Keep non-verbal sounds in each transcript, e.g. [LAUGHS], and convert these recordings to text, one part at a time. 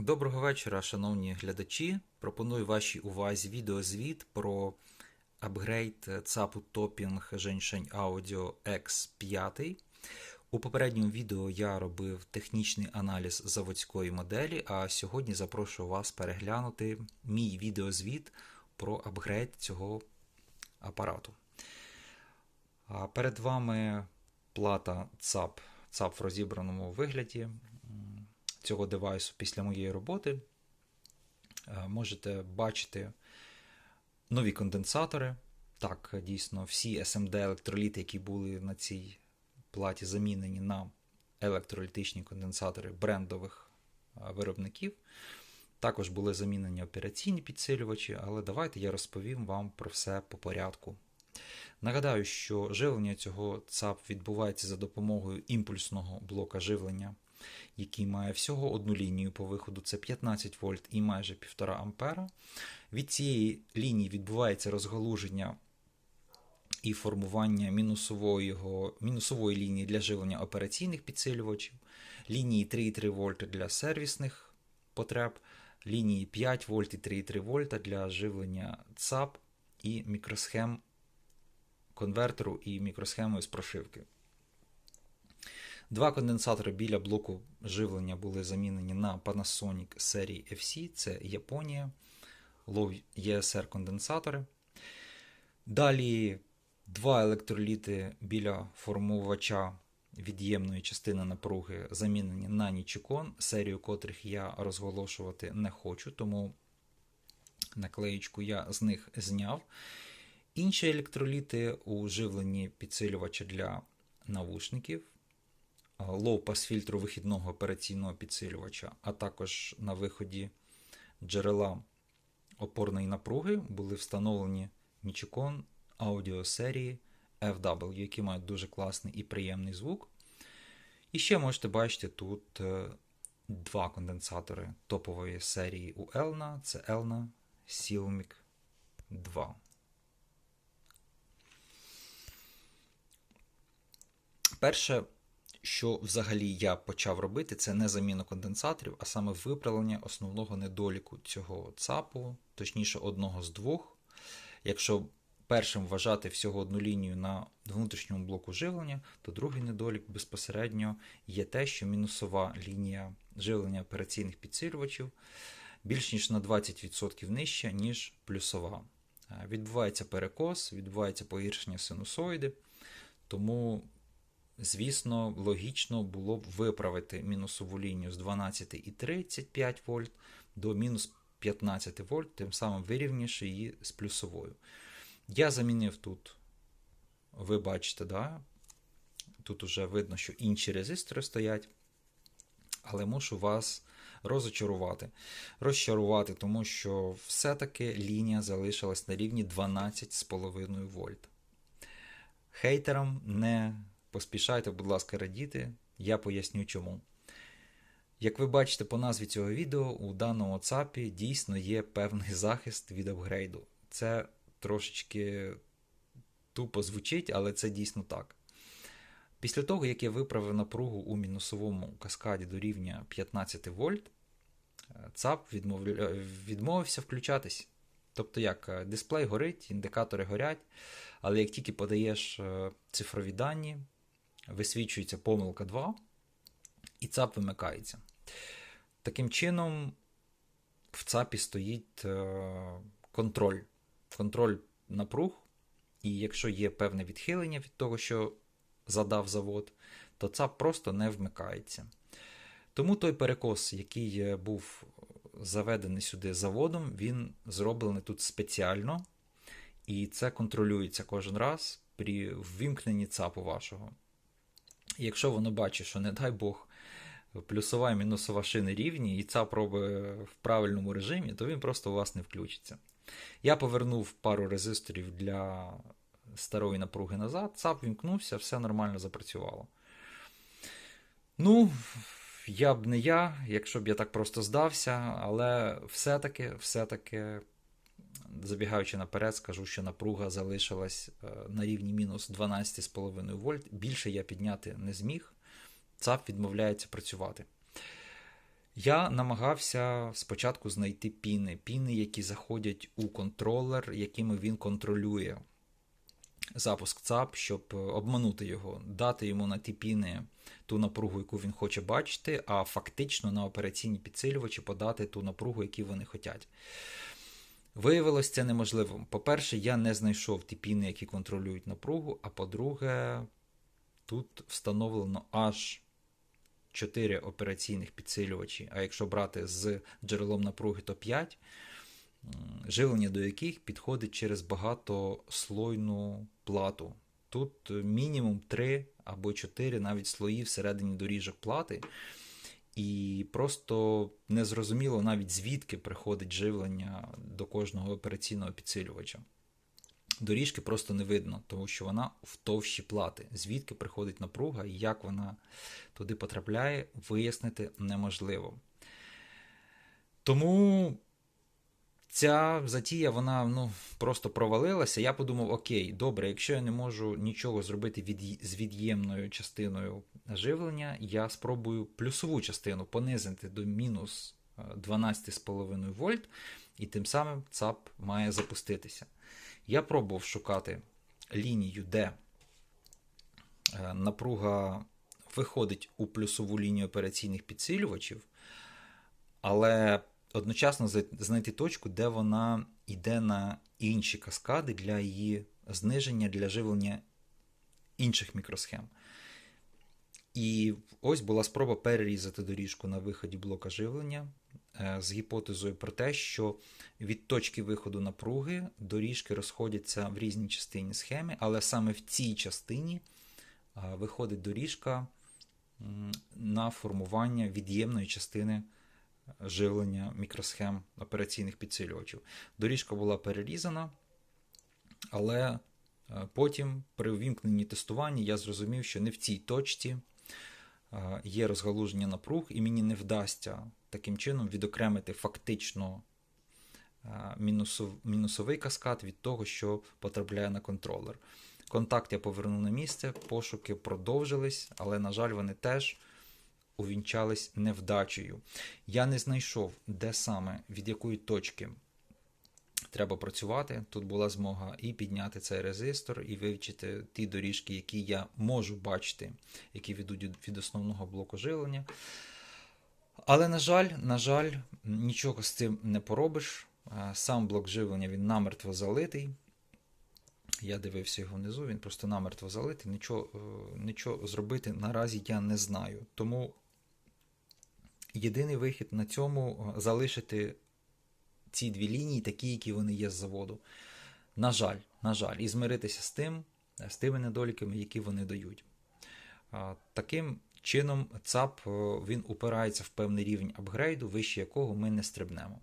Доброго вечора, шановні глядачі. Пропоную вашій увазі відеозвіт про апгрейд ЦАПу Topping Женьшень Audio X5. У попередньому відео я робив технічний аналіз заводської моделі, а сьогодні запрошую вас переглянути мій відеозвіт про апгрейд цього апарату. Перед вами плата ЦАП, ЦАП в розібраному вигляді цього девайсу після моєї роботи. Е, Можете бачити нові конденсатори. Так, дійсно, всі SMD електроліти, які були на цій платі, замінені на електролітичні конденсатори брендових е, виробників. Також були замінені операційні підсилювачі, але давайте я розповім вам про все по порядку. Нагадаю, що живлення цього ЦАП відбувається за допомогою імпульсного блока живлення, який має всього одну лінію по виходу, це 15 вольт і майже 1,5 ампера. Від цієї лінії відбувається розгалуження і формування мінусової, мінусової лінії для живлення операційних підсилювачів, лінії 3,3 вольта для сервісних потреб, лінії 5 вольт і 3,3 вольта для живлення ЦАП і мікросхем конвертеру і мікросхемою з прошивки. Два конденсатори біля блоку живлення були замінені на Panasonic серії FC, це Японія, Low ESR конденсатори. Далі два електроліти біля формувача від'ємної частини напруги замінені на Нічикон, серію котрих я розголошувати не хочу, тому наклеєчку я з них зняв. Інші електроліти у живленні підсилювача для навушників, лоу-пас фільтру вихідного операційного підсилювача, а також на виході джерела опорної напруги були встановлені Nichicon аудіо серії FW, які мають дуже класний і приємний звук. І ще можете бачити тут два конденсатори топової серії у Elna. Це Elna Silmic 2. Перше, що взагалі я почав робити, це не заміну конденсаторів, а саме виправлення основного недоліку цього ЦАПу, точніше, одного з двох. Якщо першим вважати всього одну лінію на внутрішньому блоку живлення, то другий недолік безпосередньо є те, що мінусова лінія живлення операційних підсилювачів більш ніж на 20% нижча, ніж плюсова. Відбувається перекос, відбувається погіршення синусоїди, тому. Звісно, логічно було б виправити мінусову лінію з 12,35 вольт до мінус 15 вольт, тим самим вирівнявши її з плюсовою. Я замінив тут, ви бачите, да? тут вже видно, що інші резистори стоять, але мушу вас розочарувати, розчарувати, тому що все-таки лінія залишилась на рівні 12,5 вольт. Хейтерам не Поспішайте, будь ласка, радіти, я поясню чому. Як ви бачите по назві цього відео, у даному ЦАПі дійсно є певний захист від апгрейду. Це трошечки тупо звучить, але це дійсно так. Після того, як я виправив напругу у мінусовому каскаді до рівня 15 вольт, ЦАП відмовився включатись. Тобто, як дисплей горить, індикатори горять, але як тільки подаєш цифрові дані, висвічується помилка 2, і ЦАП вимикається. Таким чином, в ЦАПі стоїть контроль, контроль напруг, і якщо є певне відхилення від того, що задав завод, то ЦАП просто не вмикається. Тому той перекос, який був заведений сюди заводом, він зроблений тут спеціально, і це контролюється кожен раз при ввімкненні ЦАПу вашого. Якщо воно бачить, що, не дай Бог, плюсова і мінусова шини рівні, і ЦАП робить в правильному режимі, то він просто у вас не включиться. Я повернув пару резисторів для старої напруги назад, ЦАП вімкнувся, все нормально запрацювало. Ну, я б не я, якщо б я так просто здався, але все-таки, все-таки, забігаючи наперед, скажу, що напруга залишилась на рівні мінус 12,5 вольт. Більше я підняти не зміг. ЦАП відмовляється працювати. Я намагався спочатку знайти піни, піни, які заходять у контролер, якими він контролює запуск ЦАП, щоб обманути його, дати йому на ті піни ту напругу, яку він хоче бачити, а фактично на операційні підсилювачі подати ту напругу, яку вони хочуть. Виявилось це неможливо. По-перше, я не знайшов ті піни, які контролюють напругу. А по-друге, тут встановлено аж 4 операційних підсилювачі. А якщо брати з джерелом напруги, то 5, живлення до яких підходить через багатослойну плату. Тут мінімум 3 або 4 навіть слої всередині доріжок плати. І просто незрозуміло навіть звідки приходить живлення до кожного операційного підсилювача. Доріжки просто не видно, тому що вона в товщі плати. Звідки приходить напруга і як вона туди потрапляє, вияснити неможливо. Тому ця затія вона ну, просто провалилася. Я подумав: окей, добре, якщо я не можу нічого зробити від, з від'ємною частиною живлення, я спробую плюсову частину понизити до мінус 12,5 вольт, і тим самим ЦАП має запуститися. Я пробував шукати лінію, де е, напруга виходить у плюсову лінію операційних підсилювачів, але одночасно знайти точку, де вона йде на інші каскади для її зниження, для живлення інших мікросхем. І ось була спроба перерізати доріжку на виході блока живлення е, з гіпотезою про те, що від точки виходу напруги доріжки розходяться в різній частині схеми, але саме в цій частині виходить доріжка на формування від'ємної частини живлення мікросхем операційних підсилювачів. Доріжка була перерізана, але е, потім при увімкненні тестуванні я зрозумів, що не в цій точці е, є розгалуження напруг, і мені не вдасться таким чином відокремити фактично е, мінусовий каскад від того, що потрапляє на контролер. Контакт я повернув на місце, пошуки продовжились, але, на жаль, вони теж увінчались невдачею. Я не знайшов, де саме від якої точки треба працювати. Тут була змога і підняти цей резистор, і вивчити ті доріжки, які я можу бачити, які ведуть від основного блоку живлення. Але, на жаль, на жаль, нічого з цим не поробиш. Сам блок живлення він намертво залитий. Я дивився його внизу, він просто намертво залитий. Нічого е, нічого зробити наразі я не знаю. Тому єдиний вихід на цьому е, залишити ці дві лінії, такі, які вони є з заводу. На жаль, на жаль, і змиритися з тим, з тими недоліками, які вони дають. Таким чином, ЦАП е, він упирається в певний рівень апгрейду, вище якого ми не стрибнемо.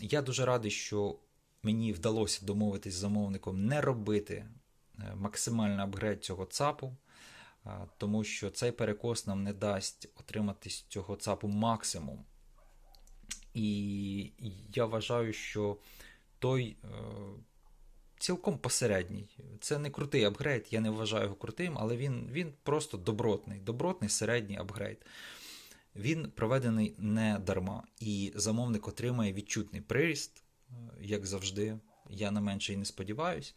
Я дуже радий, що мені вдалося домовитись з замовником не робити е, максимальний апгрейд цього ЦАПу тому що цей перекос нам не дасть отримати з цього ЦАПу максимум. І я вважаю, що той е, цілком посередній. Це не крутий апгрейд, я не вважаю його крутим, але він він просто добротний, добротний середній апгрейд. Він проведений не дарма, і замовник отримає відчутний приріст, е, як завжди. Я на менше і не сподіваюся.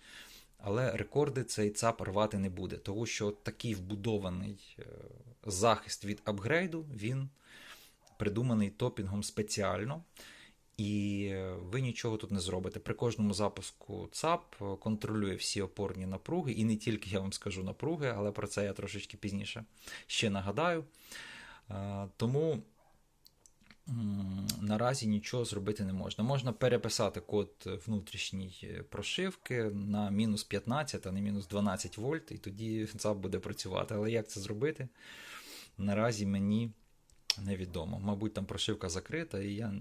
Але рекорди цей ЦАП рвати не буде, тому що такий вбудований е, захист від апгрейду, він придуманий топінгом спеціально. І е, ви нічого тут не зробите. При кожному запуску ЦАП контролює всі опорні напруги, і не тільки я вам скажу напруги, але про це я трошечки пізніше ще нагадаю. Е, тому наразі нічого зробити не можна. Можна переписати код внутрішньої прошивки на мінус 15, а не мінус 12 вольт, і тоді [LAUGHS] ЦАП буде працювати. Але як це зробити? Наразі мені невідомо. Мабуть, там прошивка закрита, і я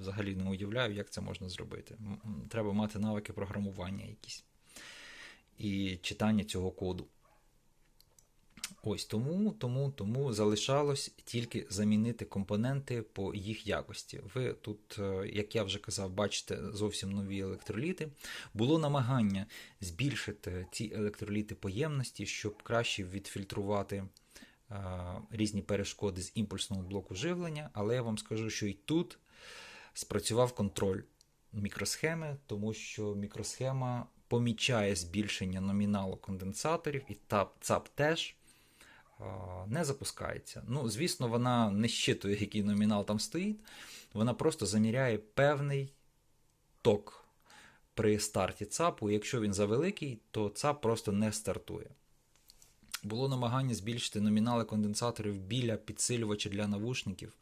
взагалі не уявляю, як це можна зробити. Треба мати навики програмування якісь і читання цього коду. Ось тому тому, тому залишалось тільки замінити компоненти по їх якості. Ви тут, е, як я вже казав, бачите зовсім нові електроліти. Було намагання збільшити ці електроліти поємності, щоб краще відфільтрувати різні перешкоди з імпульсного блоку живлення, але я вам скажу, що і тут спрацював контроль мікросхеми, тому що мікросхема помічає збільшення номіналу конденсаторів, і ЦАП теж не запускається. Ну, звісно, вона не щитує, який номінал там стоїть, вона просто заміряє певний ток при старті ЦАПу. Якщо він завеликий, то ЦАП просто не стартує. Було намагання збільшити номінали конденсаторів біля підсилювача для навушників,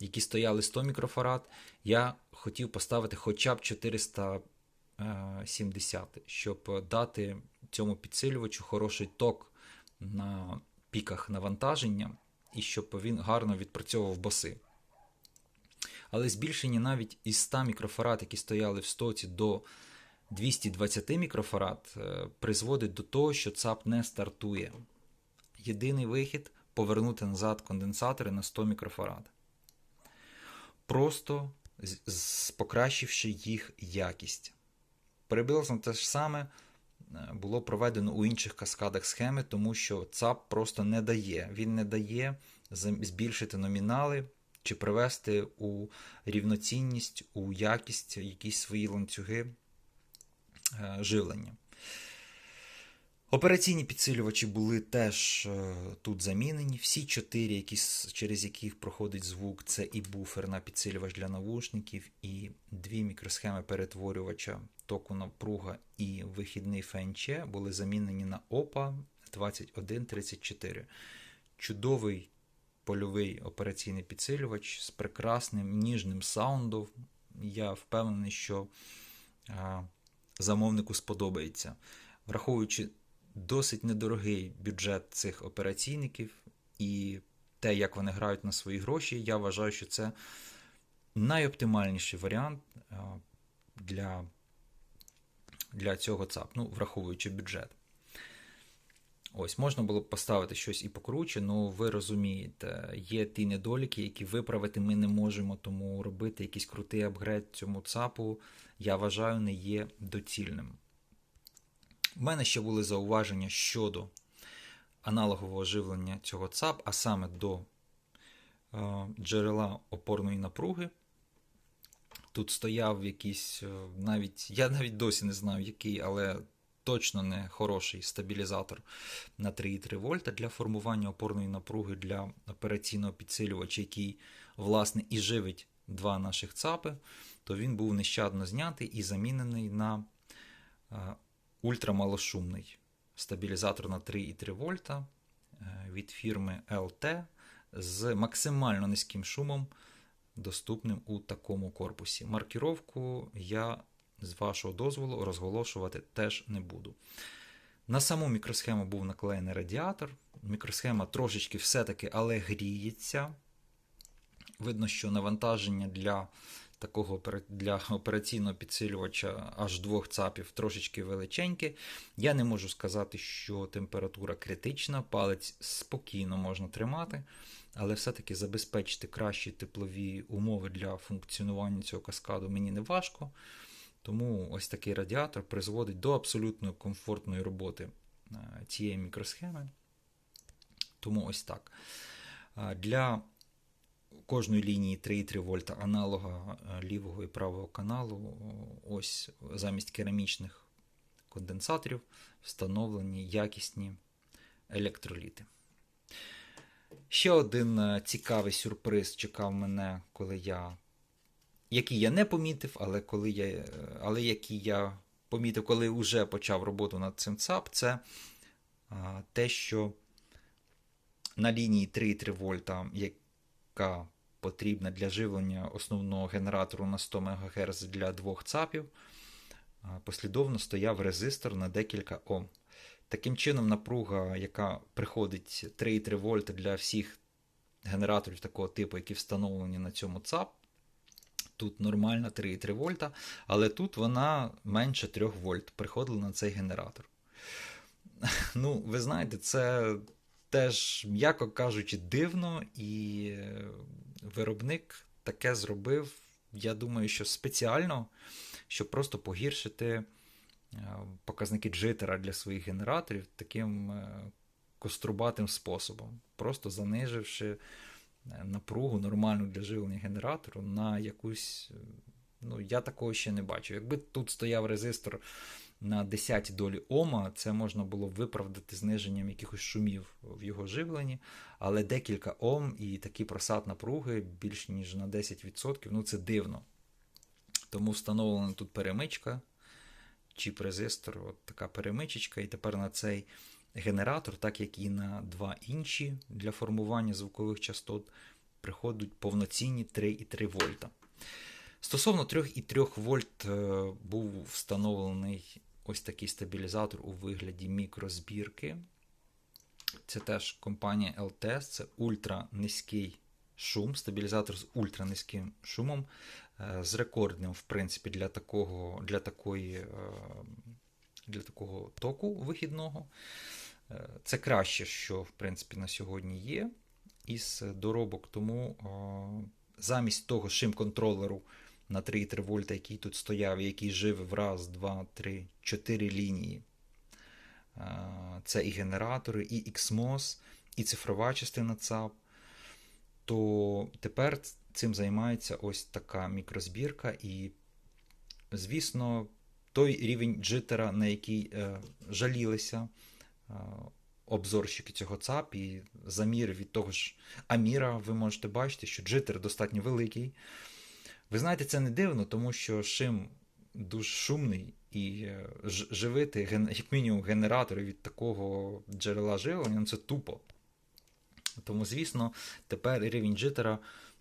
які стояли 100 мікрофарад. Я хотів поставити хоча б 470, щоб дати цьому підсилювачу хороший ток на піках навантаження і щоб він гарно відпрацьовував баси. Але збільшення навіть із 100 мікрофарад, які стояли в стоці до 220 мікрофарад, призводить до того, що ЦАП не стартує. Єдиний вихід повернути назад конденсатори на 100 мікрофарад. Просто покращивши їх якість. Приблизно те ж саме було проведено у інших каскадах схеми, тому що ЦАП просто не дає. Він не дає збільшити номінали чи привести у рівноцінність, у якість якісь свої ланцюги живлення. Операційні підсилювачі були теж тут замінені. Всі чотири, які, через яких проходить звук, це і буферна підсилювач для навушників, і дві мікросхеми перетворювача току напруга і вихідний ФНЧ були замінені на ОПА 2134. Чудовий польовий операційний підсилювач з прекрасним ніжним саундом. Я впевнений, що а, замовнику сподобається. Враховуючи досить недорогий бюджет цих операційників і те, як вони грають на свої гроші, я вважаю, що це найоптимальніший варіант для для цього ЦАП, ну, враховуючи бюджет. Ось, можна було б поставити щось і покруче, ну ви розумієте, є ті недоліки, які виправити ми не можемо, тому робити якийсь крутий апгрейд цьому ЦАПу, я вважаю, не є доцільним. У мене ще були зауваження щодо аналогового живлення цього ЦАП, а саме до е, джерела опорної напруги. Тут стояв якийсь, е, навіть, я навіть досі не знаю, який, але точно не хороший стабілізатор на 3,3 вольта для формування опорної напруги для операційного підсилювача, який, власне, і живить два наших ЦАПи, то він був нещадно знятий і замінений на е, ультрамалошумний стабілізатор на 3,3 вольта е, від фірми LT з максимально низьким шумом, доступним у такому корпусі. Маркіровку я з вашого дозволу розголошувати теж не буду. На саму мікросхему був наклеєний радіатор. Мікросхема трошечки все-таки але гріється. Видно, що навантаження для такого для операційного підсилювача аж двох ЦАПів трошечки величеньке. Я не можу сказати, що температура критична, палець спокійно можна тримати, але все-таки забезпечити кращі теплові умови для функціонування цього каскаду мені не важко. Тому ось такий радіатор призводить до абсолютно комфортної роботи е, цієї мікросхеми. Тому ось так. Для кожної лінії 3,3 вольта аналога е, лівого і правого каналу, ось замість керамічних конденсаторів встановлені якісні електроліти. Ще один е, цікавий сюрприз чекав мене, коли я. Який я не помітив, але коли я, е, але який я помітив, коли вже почав роботу над цим ЦАП, це те, що на лінії 3,3 вольта, яка потрібна для живлення основного генератору на 100 МГц для двох ЦАПів, послідовно стояв резистор на декілька Ом. Таким чином, напруга, яка приходить 3,3 вольта для всіх генераторів такого типу, які встановлені на цьому ЦАП, тут нормальна 3,3 вольта, але тут вона менше 3 вольт приходила на цей генератор. [LAUGHS] Ну, ви знаєте, це теж, м'яко кажучи, дивно, і виробник таке зробив, я думаю, що спеціально, щоб просто погіршити е, показники джитера для своїх генераторів таким е, кострубатим способом. просто заниживши е, напругу нормальну для живлення генератору на якусь. Ну, я такого ще не бачив. Якби тут стояв резистор на 10 долі Ома, це можна було виправдати зниженням якихось шумів в його живленні, але декілька Ом і такий просад напруги більш ніж на 10%, ну це дивно. Тому встановлена тут перемичка, чіп резистор, от така перемичечка, і тепер на цей генератор, так як і на два інші для формування звукових частот, приходять повноцінні 3,3 вольта. Стосовно 3,3 вольт е, був встановлений ось такий стабілізатор у вигляді мікрозбірки. Це теж компанія LTS, це ультранизький шум, стабілізатор з ультранизьким шумом, е, з рекордним, в принципі, для такого, для такої, е, для такого току вихідного. Е, Це краще, що в принципі на сьогодні є із доробок. Тому замість того шим-контролеру на 3,3 вольта, який тут стояв, який жив в раз, два, три, чотири лінії. Це і генератори, і XMOS, і цифрова частина ЦАП. То тепер цим займається ось така мікрозбірка, і, звісно, той рівень джитера, на який е, жалілися е, обзорщики цього ЦАП, і замір від того ж Аміра, ви можете бачити, що джитер достатньо великий. Ви знаєте, це не дивно, тому що шим дуже шумний і е, живити, як мінімум, генератори від такого джерела живлення, ну, це тупо. Тому, звісно, тепер рівень джитера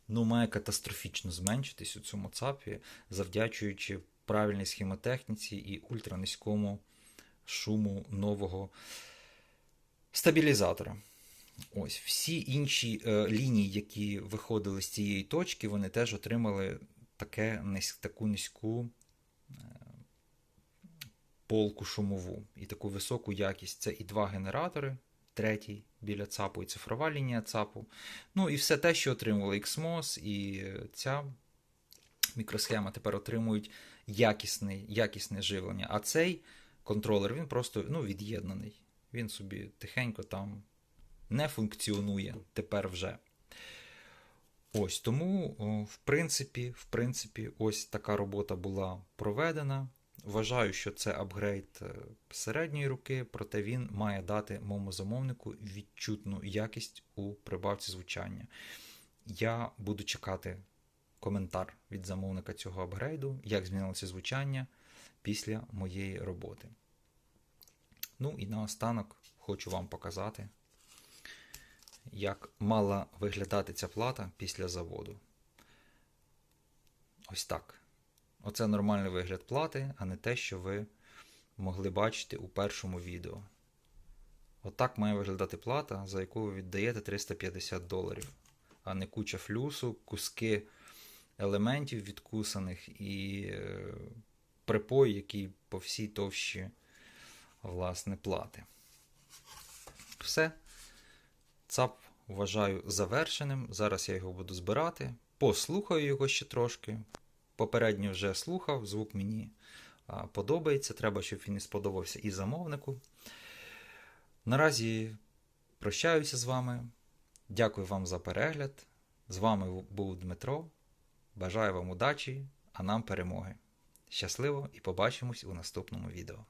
ну, має катастрофічно зменшитись у цьому ЦАПі, завдячуючи правильній схемотехніці і ультранизькому шуму нового стабілізатора. Ось всі інші е, лінії, які виходили з цієї точки, вони теж отримали таке, таку низьку е, полку шумову і таку високу якість. Це і два генератори, третій біля ЦАПу, і цифрова лінія ЦАПу. Ну і все те, що отримували XMOS і ця мікросхема тепер отримують якісне, якісне живлення. А цей контролер він просто ну, від'єднаний. Він собі тихенько там не функціонує тепер вже. Ось тому, в принципі, в принципі, ось така робота була проведена. Вважаю, що це апгрейд е, середньої руки, проте він має дати моєму замовнику відчутну якість у прибавці звучання. Я буду чекати коментар від замовника цього апгрейду, як змінилося звучання після моєї роботи. Ну і наостанок хочу вам показати, як мала виглядати ця плата після заводу. Ось так. Оце нормальний вигляд плати, а не те, що ви могли бачити у першому відео. Отак має виглядати плата, за яку ви віддаєте 350 доларів, а не куча флюсу, куски елементів відкусаних і е, припой, який по всій товщі власне плати. Все. ЦАП вважаю завершеним. Зараз я його буду збирати. Послухаю його ще трошки. Попередньо вже слухав, звук мені подобається. Треба, щоб він сподобався і замовнику. Наразі прощаюся з вами. Дякую вам за перегляд. З вами був Дмитро. Бажаю вам удачі, а нам перемоги. Щасливо і побачимось у наступному відео.